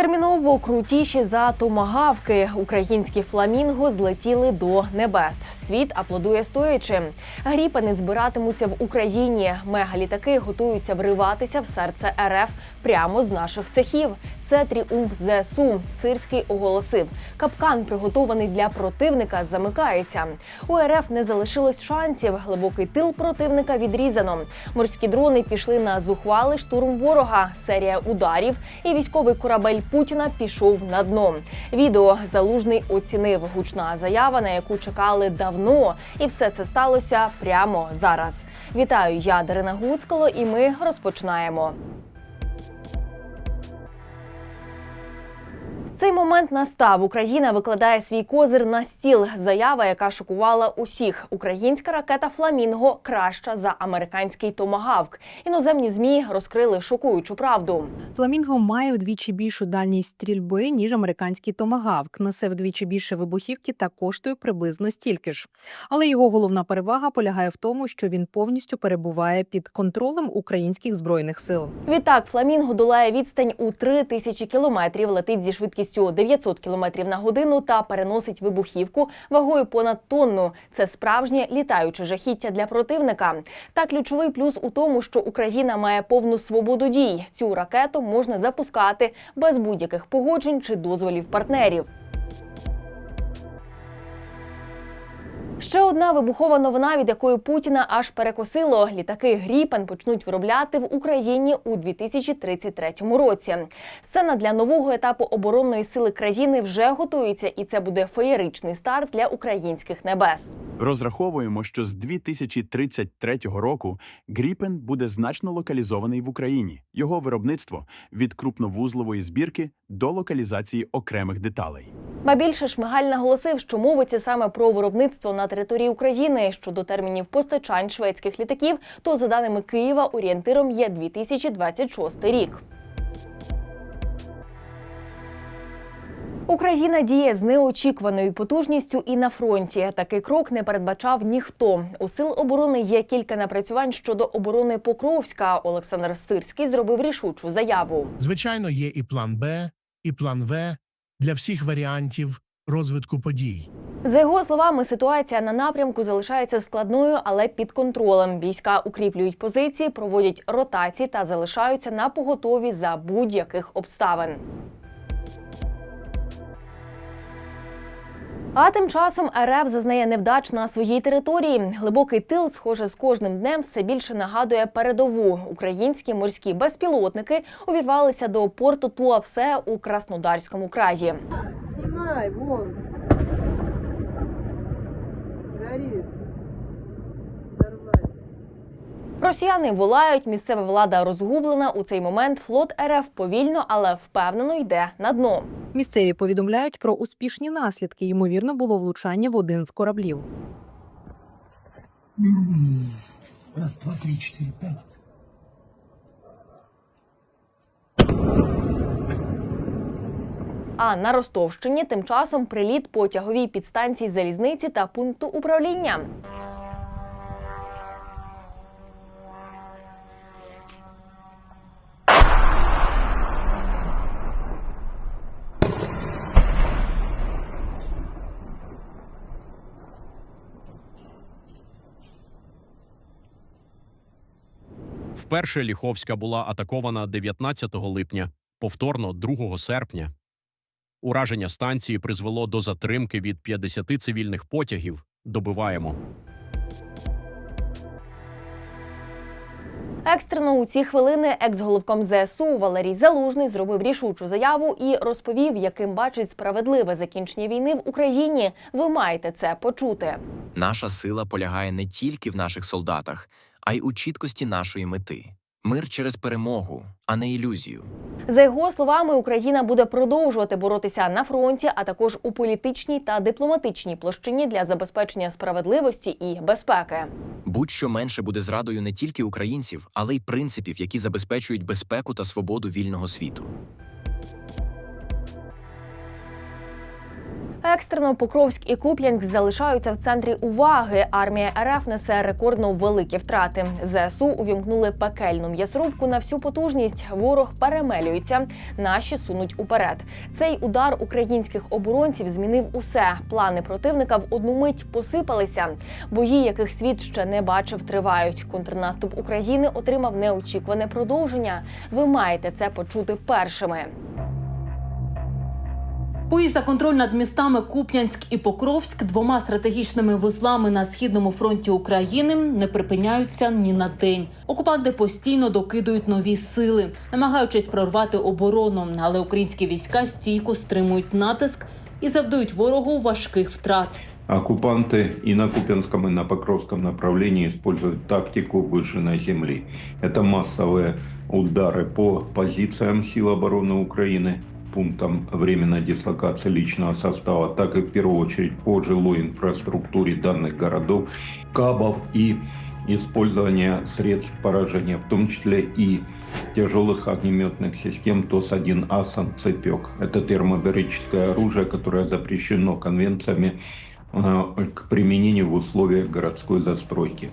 Терміново крутіші за томагавки. Українські фламінго злетіли до небес. Світ аплодує стоячи. Гріпани збиратимуться в Україні. Мегалітаки готуються вриватися в серце РФ прямо з наших цехів. Це тріумф ЗСУ. Сирський оголосив. Капкан, приготований для противника, замикається. У РФ не залишилось шансів. Глибокий тил противника відрізано. Морські дрони пішли на зухвалий штурм ворога. Серія ударів і військовий корабель Путіна пішов на дно. Відео залужний оцінив гучна заява, на яку чекали давно, і все це сталося прямо зараз. Вітаю, я Дарина Гуцкало, і ми розпочинаємо. Цей момент настав. Україна викладає свій козир на стіл. Заява, яка шокувала усіх. Українська ракета Фламінго краща за американський томагавк. Іноземні змі розкрили шокуючу правду. Фламінго має вдвічі більшу дальність стрільби, ніж американський томагавк. Несе вдвічі більше вибухівки та коштує приблизно стільки ж. Але його головна перевага полягає в тому, що він повністю перебуває під контролем українських збройних сил. Відтак, Фламінго долає відстань у 3 тисячі кілометрів, летить зі швидкістю 900 кілометрів на годину та переносить вибухівку вагою понад тонну. Це справжнє літаюче жахіття для противника. Та ключовий плюс у тому, що Україна має повну свободу дій. Цю ракету можна запускати без будь-яких погоджень чи дозволів партнерів. Ще одна вибухова новина, від якої Путіна аж перекосило. Літаки Гріпен почнуть виробляти в Україні у 2033 році. Сцена для нового етапу оборонної сили країни вже готується, і це буде феєричний старт для українських небес. Розраховуємо, що з 2033 року Гріпен буде значно локалізований в Україні. Його виробництво від крупновузлової збірки до локалізації окремих деталей. Ба більше Шмигаль наголосив, що мовиться саме про виробництво на території України. Щодо термінів постачань шведських літаків, то за даними Києва орієнтиром є 2026 рік. Україна діє з неочікуваною потужністю і на фронті. Такий крок не передбачав ніхто. У сил оборони є кілька напрацювань щодо оборони Покровська. Олександр Сирський зробив рішучу заяву. Звичайно, є і план Б, і план В для всіх варіантів розвитку подій. За його словами, ситуація на напрямку залишається складною, але під контролем. Війська укріплюють позиції, проводять ротації та залишаються на поготові за будь-яких обставин. А тим часом РФ зазнає невдач на своїй території. Глибокий тил, схоже, з кожним днем все більше нагадує передову. Українські морські безпілотники увірвалися до порту Туапсе у Краснодарському краї. Снимай, вон. Горит. Росіяни волають, місцева влада розгублена. У цей момент флот РФ повільно, але впевнено йде на дно. Місцеві повідомляють про успішні наслідки. Ймовірно, було влучання в один з кораблів. Раз, два, три, четыре, пять. А на Ростовщині тим часом приліт по тяговій підстанції залізниці та пункту управління. Вперше Ліховська була атакована 19 липня, повторно 2 серпня. Ураження станції призвело до затримки від 50 цивільних потягів. Добиваємо. Екстрено у ці хвилини екс-головком ЗСУ Валерій Залужний зробив рішучу заяву і розповів, яким бачить справедливе закінчення війни в Україні. Ви маєте це почути. Наша сила полягає не тільки в наших солдатах, а й у чіткості нашої мети мир через перемогу, а не ілюзію. За його словами, Україна буде продовжувати боротися на фронті, а також у політичній та дипломатичній площині для забезпечення справедливості і безпеки. Будь-що менше буде зрадою не тільки українців, але й принципів, які забезпечують безпеку та свободу вільного світу. Екстрено Покровськ і Куп'янськ залишаються в центрі уваги. Армія РФ несе рекордно великі втрати. ЗСУ увімкнули пекельну м'ясрубку на всю потужність. Ворог перемелюється, наші сунуть уперед. Цей удар українських оборонців змінив усе. Плани противника в одну мить посипалися. Бої, яких світ ще не бачив, тривають. Контрнаступ України отримав неочікуване продовження. Ви маєте це почути першими. Бої за контроль над містами Куп'янськ і Покровськ двома стратегічними вузлами на східному фронті України не припиняються ні на день. Окупанти постійно докидують нові сили, намагаючись прорвати оборону, але українські війська стійко стримують натиск і завдають ворогу важких втрат. Оккупанты и на Купянском, и на Покровском направлении используют тактику выжженной земли. Это массовые удары по позициям сил обороны Украины, Пунктам временной дислокации личного состава, так и в первую очередь по жилой инфраструктуре данных городов, кабов и использование средств поражения, в том числе и тяжелых огнеметных систем ТОС-1 «Асан» «Цепек». Это термобарическое оружие, которое запрещено конвенциями э, к применению в условиях городской застройки.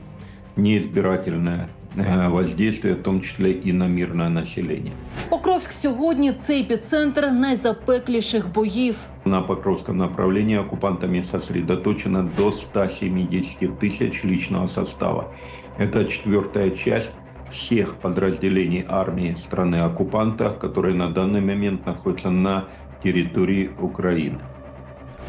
Неизбирательное воздействие, в том числе и на мирное население. Покровськ сьогодні це епіцентр найзапекліших боїв. На Покровском направлении оккупантами сосредоточено до 170 тысяч личного состава. Это четвертая часть всех подразделений армии страны-оккупанта, которые на данный момент находятся на территории Украины.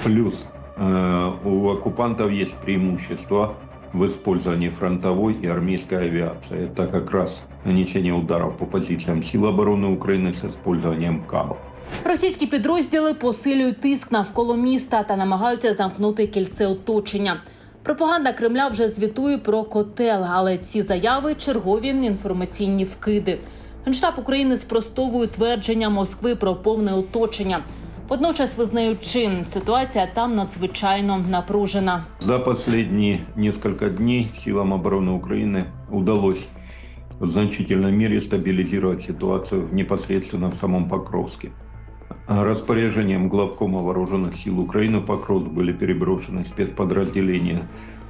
Плюс э, у оккупантов есть преимущество в использовании фронтовой и армейской авиации. Это как раз нанесение ударов по позициям сил обороны Украины с использованием кабов. Російські підрозділи посилюють тиск навколо міста та намагаються замкнути кільце оточення. Пропаганда Кремля вже звітує про котел, але ці заяви чергові інформаційні вкиди. Генштаб України спростовує твердження Москви про повне оточення. Водночас визнаючи, ситуація там надзвичайно напружена. За последние несколько дней силам обороны Украины удалось в значительной мере стабилизировать ситуацию непосредственно в самом Покровске. А Распоряжением главкома вооруженных сил Украины в Покровск были переброшены спецподразделения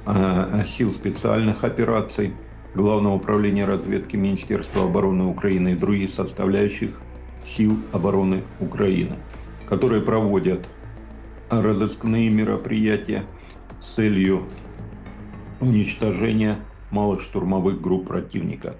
э, сил специальных операций, Главного управления разведки Министерства обороны Украины и других составляющих сил обороны Украины, которые проводят разыскные мероприятия с целью уничтожения малых штурмовых групп противника.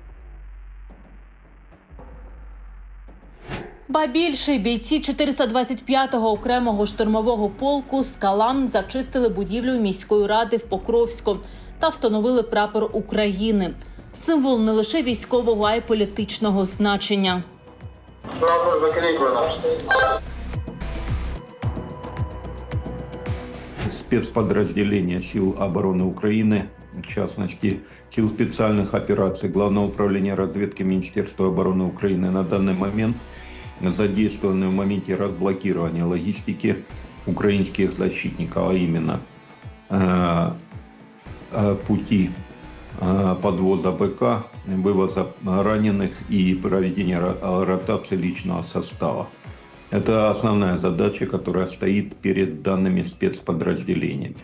Ба більше бійці 425-го окремого штурмового полку «Скала» зачистили будівлю міської ради в Покровську та встановили прапор України. Символ не лише військового, а й політичного значення. Спецподразделения сил обороны Украины, в частности, сил специальных операций Главного управления разведки Министерства обороны Украины на данный момент задействованы в моменте разблокирования логистики украинских защитников, а именно э, э, пути э, подвоза БК, вывоза раненых и проведения ро- ротации личного состава. Это основная задача, которая стоит перед данными спецподразделениями.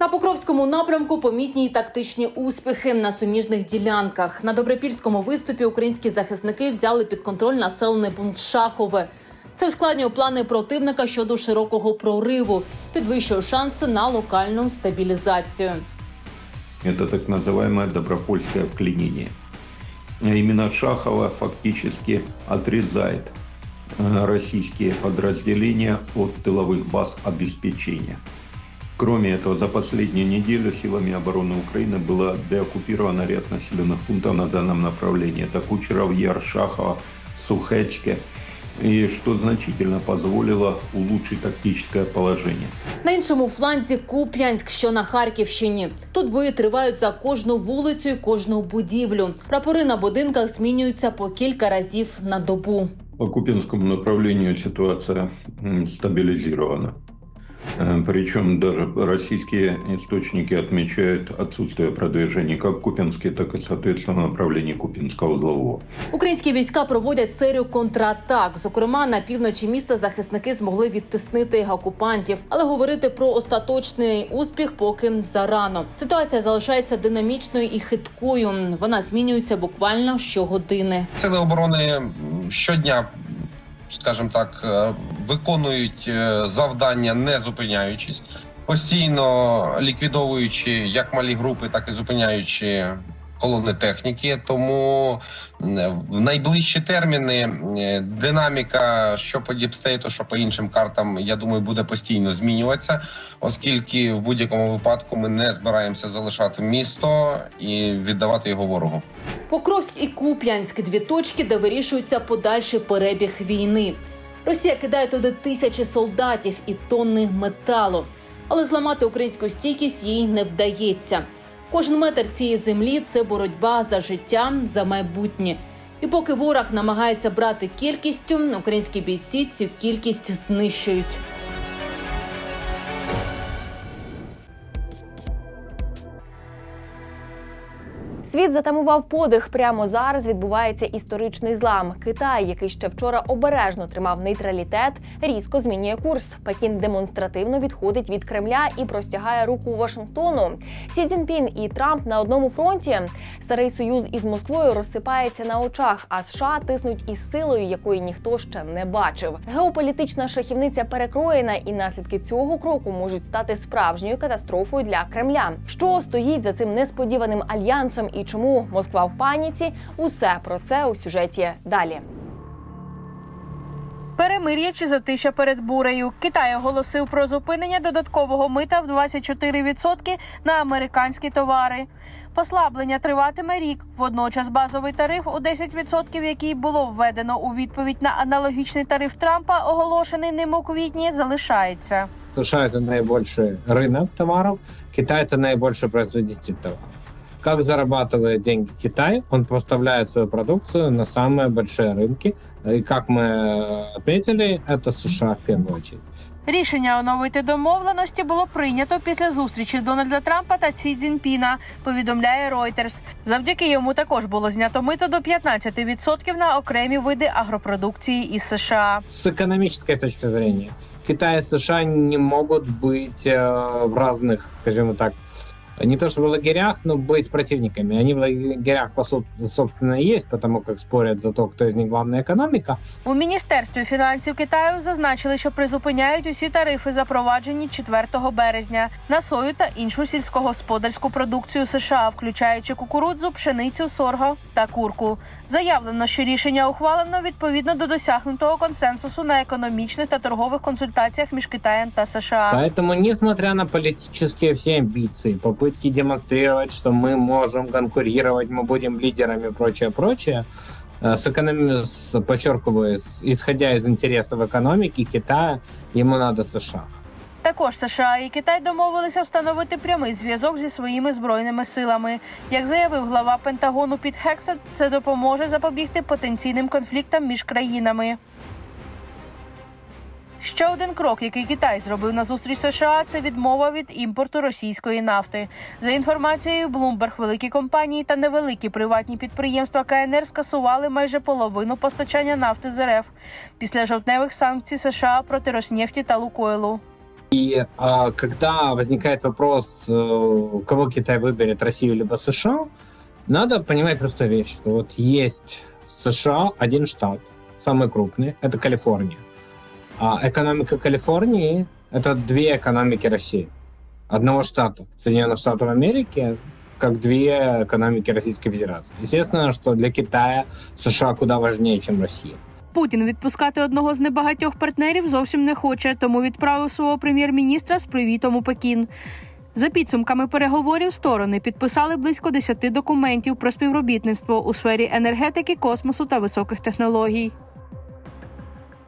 На Покровському напрямку помітні й тактичні успіхи на суміжних ділянках. На добропільському виступі українські захисники взяли під контроль населений пункт Шахове. Це ускладнює плани противника щодо широкого прориву, підвищує шанси на локальну стабілізацію. Это так называемое добропольское вклинение. А Именно Шахова фактически отрезает э, российские подразделения от тыловых баз обеспечения. Кроме этого, за последнюю неделю силами обороны Украины было деоккупировано ряд населенных пунктов на данном направлении. Это Кучеров, Яр, Шахова, Сухечке. И что значительно позволило улучшить тактическое положение. На іншому фланзі Куп'янськ, що на Харківщині. Тут бої тривають за кожну вулицю і кожну будівлю. Прапори на будинках змінюються по кілька разів на добу. По Купинскому направлению ситуация стабилизирована. Э, Причем даже российские источники отмечают отсутствие продвижения как Купинске, так и, соответственно, направлении Купинского узлового. Українські війська проводять серію контратак. Зокрема, на півночі міста захисники змогли відтиснити окупантів, але говорити про остаточний успіх поки зарано. Ситуація залишається динамічною і хиткою. Вона змінюється буквально щогодини. Сили оборони щодня, скажімо так, е, виконують е, завдання, не зупиняючись, постійно ліквідовуючи як малі групи, так і зупиняючи колони техніки. Тому в найближчі терміни динаміка, що по діпстейту, що по іншим картам, я думаю, буде постійно змінюватися, оскільки в будь-якому випадку ми не збираємося залишати місто і віддавати його ворогу. Покровськ і Куп'янськ дві точки, де вирішується подальший перебіг війни. Росія кидає туди тисячі солдатів і тонни металу, але зламати українську стійкість їй не вдається. Кожен метр цієї землі це боротьба за життя, за майбутнє. І поки ворог намагається брати кількістю, українські бійці цю кількість знищують. Світ затамував подих. Прямо зараз відбувається історичний злам. Китай, який ще вчора обережно тримав нейтралітет, різко змінює курс. Пекін демонстративно відходить від Кремля і простягає руку Вашингтону. Сі Цзіньпін і Трамп на одному фронті. Старий союз із Москвою розсипається на очах, а США тиснуть із силою, якої ніхто ще не бачив. Геополітична шахівниця перекроєна, і наслідки цього кроку можуть стати справжньою катастрофою для Кремля. Що стоїть за цим несподіваним альянсом і чому Москва в паніці? Усе про це у сюжеті далі. Перемир'я чи затища перед бурею. Китай оголосив про зупинення додаткового мита в 24% на американські товари. Послаблення триватиме рік. Водночас базовий тариф у 10%, який було введено у відповідь на аналогічний тариф Трампа, оголошений ним у квітні, залишається. США это наибольший рынок товаров, Китай это наибольший производитель товаров. Как зарабатывает деньги Китай? Он поставляет свою продукцию на самые большие рынки. И как мы э, отметили, это США в первую очередь. Рішення оновити домовленості було прийнято після зустрічі Дональда Трампа та Ці Цзіньпіна, повідомляє Reuters. Завдяки йому також було знято мито до 15% на окремі види агропродукції із США. С экономической точки зрения, Китай и США не могут быть э, в разных, скажем так, не то что в лагерях, но быть противниками. Они в лагерях, по соб- собственно, и есть, потому как спорят за то, кто из них главная экономика. У міністерстві фінансів Китаю зазначили, що призупиняють усі тарифи, запроваджені 4 березня на сою та іншу сільськогосподарську продукцію США, включаючи кукурудзу, пшеницю, сорго та курку. Заявлено, що рішення ухвалено відповідно до досягнутого консенсусу на економічних та торгових консультаціях між Китаєм та США. Поэтому, несмотря на политические все амбиции, попытки демонстрировать, что мы можем конкурировать, мы будем лидерами и прочее, прочее, э, с экономи... с- подчеркиваю, с- исходя из интересов экономики Китая, ему надо США. Також США і Китай домовилися встановити прямий зв'язок зі своїми збройними силами. Як заявив глава Пентагону Піт Хексет, це допоможе запобігти потенційним конфліктам між країнами. Ще один крок, який Китай зробив на зустріч США, це відмова від імпорту російської нафти. За інформацією Bloomberg, великі компанії та невеликі приватні підприємства КНР скасували майже половину постачання нафти з РФ після жовтневих санкцій США проти Роснефті та Лукойлу. И а, когда возникает вопрос, э, кого Китай выберет, Россию либо США, надо понимать простую вещь, что вот есть США, один штат, самый крупный, это Калифорния. А экономика Калифорнии — это две экономики России. Одного штата, Соединенных Штатов Америки, как две экономики Российской Федерации. Естественно, что для Китая США куда важнее, чем Россия. Путін відпускати одного з небагатьох партнерів зовсім не хоче, тому відправив свого прем'єр-міністра з привітом у Пекін. За підсумками переговорів сторони підписали близько 10 документів про співробітництво у сфері енергетики, космосу та високих технологій.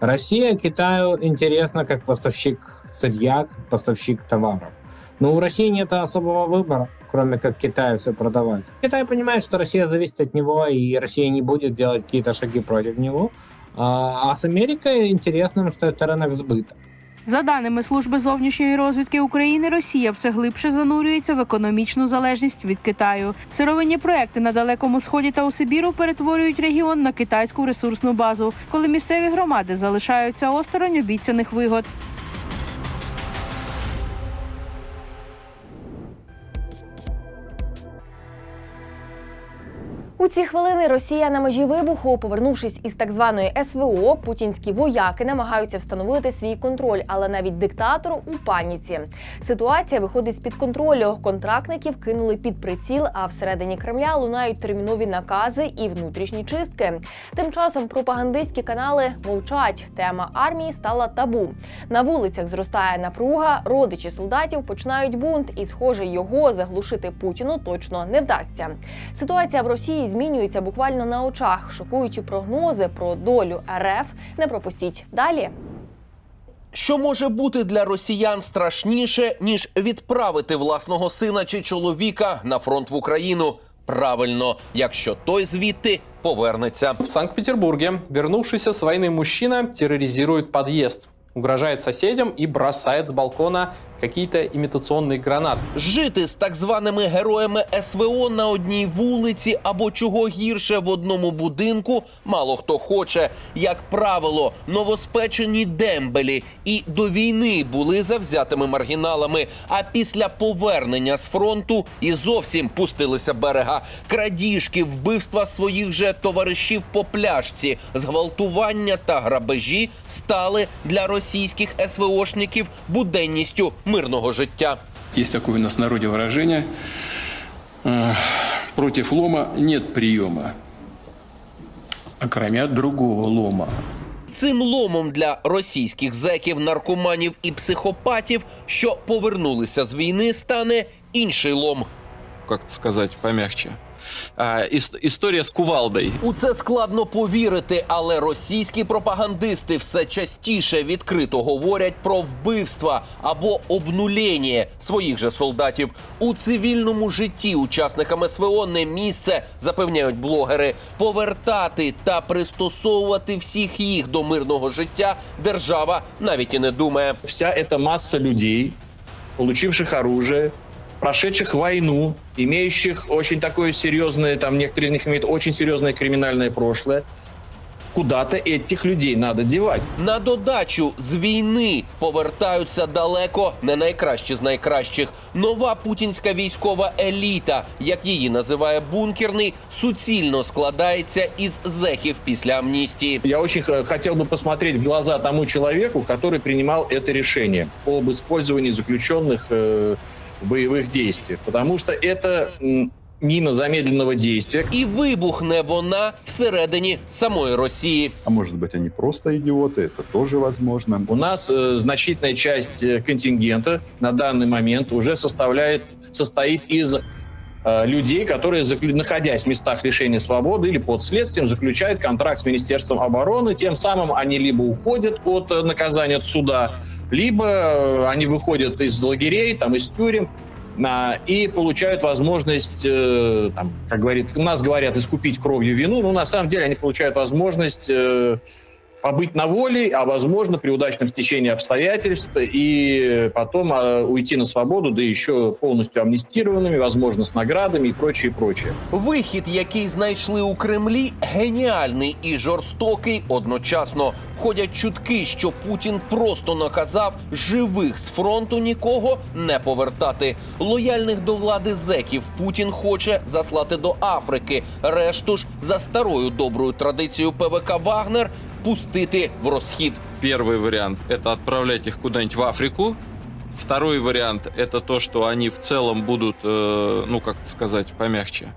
Россия Китаю интересна как поставщик сырья, как поставщик товаров. Но у России нет особого выбора, кроме как Китаю все продавать. Китай понимает, что Россия зависит от него, и Россия не будет делать какие-то шаги против него. А, а с Америкой интересно, что это рынок сбыта. За даними служби зовнішньої розвідки України, Росія все глибше занурюється в економічну залежність від Китаю. Сировинні проекти на далекому сході та у Сибіру перетворюють регіон на китайську ресурсну базу, коли місцеві громади залишаються осторонь обіцяних вигод. У ці хвилини Росія на межі вибуху, повернувшись із так званої СВО, путінські вояки намагаються встановити свій контроль, але навіть диктатор у паніці. Ситуація виходить з під контролю. Контрактників кинули під приціл, а всередині Кремля лунають термінові накази і внутрішні чистки. Тим часом пропагандистські канали мовчать. Тема армії стала табу. На вулицях зростає напруга. Родичі солдатів починають бунт, і, схоже, його заглушити Путіну точно не вдасться. Ситуація в Росії змінюється буквально на очах. Шокуючі прогнози про долю РФ не пропустіть далі. Що може бути для росіян страшніше, ніж відправити власного сина чи чоловіка на фронт в Україну? Правильно, якщо той звідти повернеться. В Санкт-Петербурге вернувшийся с войны мужчина терроризирует подъезд, угрожает соседям и бросает с балкона какие-то имитационные гранаты. Жити з так званими героями СВО на одній вулиці або чого гірше в одному будинку мало хто хоче. Як правило, новоспечені дембелі і до війни були завзятими маргіналами. А після повернення з фронту і зовсім пустилися берега. Крадіжки, вбивства своїх же товаришів по пляшці, зґвалтування та грабежі стали для російських СВОшників буденністю мирного життя. Есть такое у нас в народе выражение э, лома нет приема», окромя другого лома. Цим ломом для російських зеків, наркоманів і психопатів, що повернулися з війни, стане інший лом. как сказать помягче. А, ис- история с кувалдой. У це складно повірити, але російські пропагандисти все частіше відкрито говорять про вбивства або обнулєння своїх же солдатів. У цивільному житті учасникам СВО не місце, запевняють блогери. Повертати та пристосовувати всіх їх до мирного життя держава навіть і не думає. Вся эта масса людей, получивших оружие, прошедших войну, имеющих очень такое серьезное, там некоторые из них имеют очень серьезное криминальное прошлое, куда-то этих людей надо девать. На додачу з війни повертаються далеко не найкращі з найкращих. Нова путінська військова еліта, як її називає бункерний, суцільно складається із зеків після амністії. Я очень х- хотел бы посмотреть в глаза тому человеку, который принимал это решение об использовании заключенных э, в боевых действиях, потому что это м, мина замедленного действия. І вибухне вона всередині самої Росії. А может быть, они просто идиоты, это тоже возможно. У нас э, значительная часть э, контингента на данный момент уже составляет, состоит из э, людей, которые, заклю- находясь в местах лишения свободы или под следствием, заключают контракт с Министерством обороны. Тем самым они либо уходят от э, наказания от суда, либо э, они выходят из лагерей, там, из тюрем, а, и получают возможность, э, там, как говорит, у нас говорят, искупить кровью вину, но на самом деле они получают возможность э, побыть на воле, а возможно при удачном стечении обстоятельств и потом э, уйти на свободу, да еще полностью амнистированными, возможно, с наградами и прочее, и прочее. Вихід, який знайшли у Кремлі, геніальний і жорстокий одночасно. Ходять чутки, що Путін просто наказав живих з фронту нікого не повертати. Лояльних до влади зеків Путін хоче заслати до Африки. Решту ж за старою доброю традицією ПВК Вагнер пустити в розхід. Первый вариант – это отправлять их куда-нибудь в Африку. Второй вариант – это то, что они в целом будут, э, ну, как сказать помягче.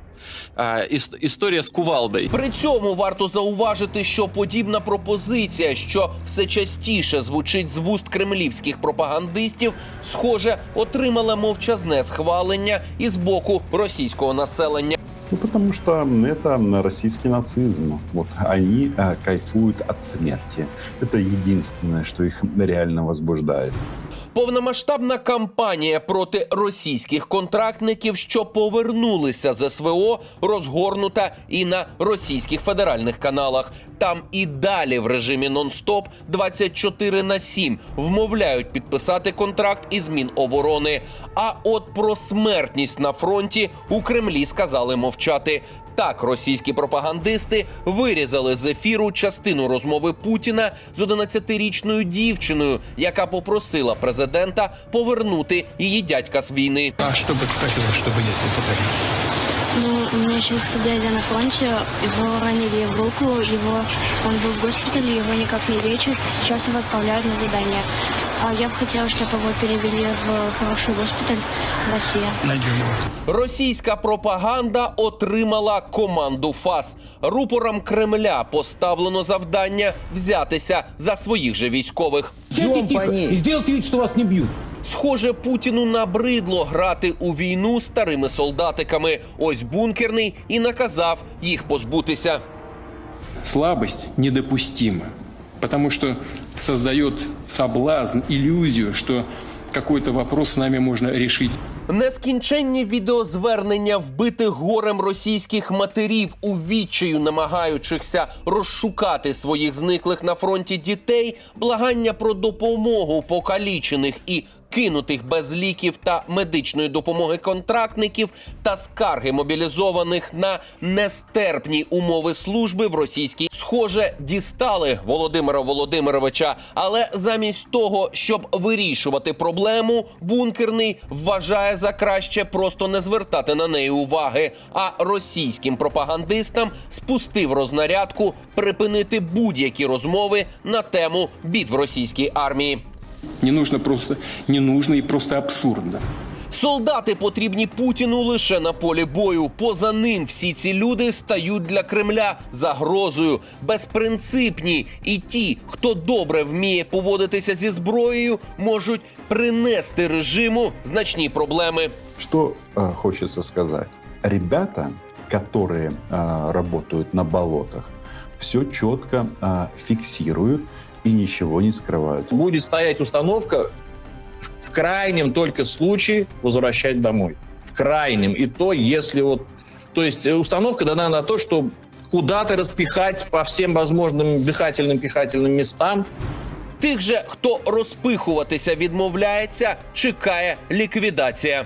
А, ис- история с кувалдой. При цьому варто зауважити, що подібна пропозиція, що все частіше звучить з вуст кремлівських пропагандистів, схоже, отримала мовчазне схвалення із боку російського населення. Ну, потому что это российский нацизм. Вот они э, кайфуют от смерти. Это единственное, что их реально возбуждает. Повномасштабна кампанія проти російських контрактників, що повернулися з СВО, розгорнута і на російських федеральних каналах. Там і далі в режимі нон-стоп 24 на 7 вмовляють підписати контракт із Міноборони. А от про смертність на фронті у Кремлі сказали мовчати. Так, російські пропагандисти вирізали з ефіру частину розмови Путіна з 11-річною дівчиною, яка попросила президента повернути її дядька з війни. А что бы ты хотела, чтобы я тебе подарил? Ну, у меня сейчас дядя на фронте, его ранили в руку, его, он был в госпитале, его никак не лечат, сейчас его отправляют на задание. А я бы хотела, чтобы его перевели в хороший госпиталь в России. Найдем его. Російська пропаганда отримала команду ФАС. Рупорам Кремля поставлено завдання взятися за своїх же військових. И сделайте вид, что вас не бьют. Схоже, Путіну набридло грати у війну старими солдатиками. Ось бункерний і наказав їх позбутися. Слабость недопустима, потому что создает соблазн, иллюзию, что какой-то вопрос с нами можно решить Нескінченні відеозвернення вбитих горем російських матерів у відчаю, намагаючихся розшукати своїх зниклих на фронті дітей, благання про допомогу покалічених і кинутих без ліків та медичної допомоги контрактників та скарги мобілізованих на нестерпні умови служби в російській схоже дістали Володимира Володимировича. Але замість того, щоб вирішувати проблему, бункерний вважає за краще просто не звертати на неї уваги. А російським пропагандистам спустив рознарядку припинити будь-які розмови на тему бід в російській армії. Не нужно просто, не нужно и просто абсурдно. Солдати потрібні Путіну лише на полі бою. Поза ним всі ці люди стають для Кремля загрозою, безпринципні. І ті, хто добре вміє поводитися зі зброєю, можуть принести режиму значні проблеми. Что э, хочется сказать? Ребята, которые э, работают на болотах, все четко э, фиксируют и ничего не скрывают. Будет стоять установка в- в крайнем только случае возвращать домой. В крайнем. И то, если вот... То есть э, установка дана на то, что куда-то распихать по всем возможным дыхательным, пихательным местам. Тих же, хто розпихуватися відмовляється, чекає ліквідація.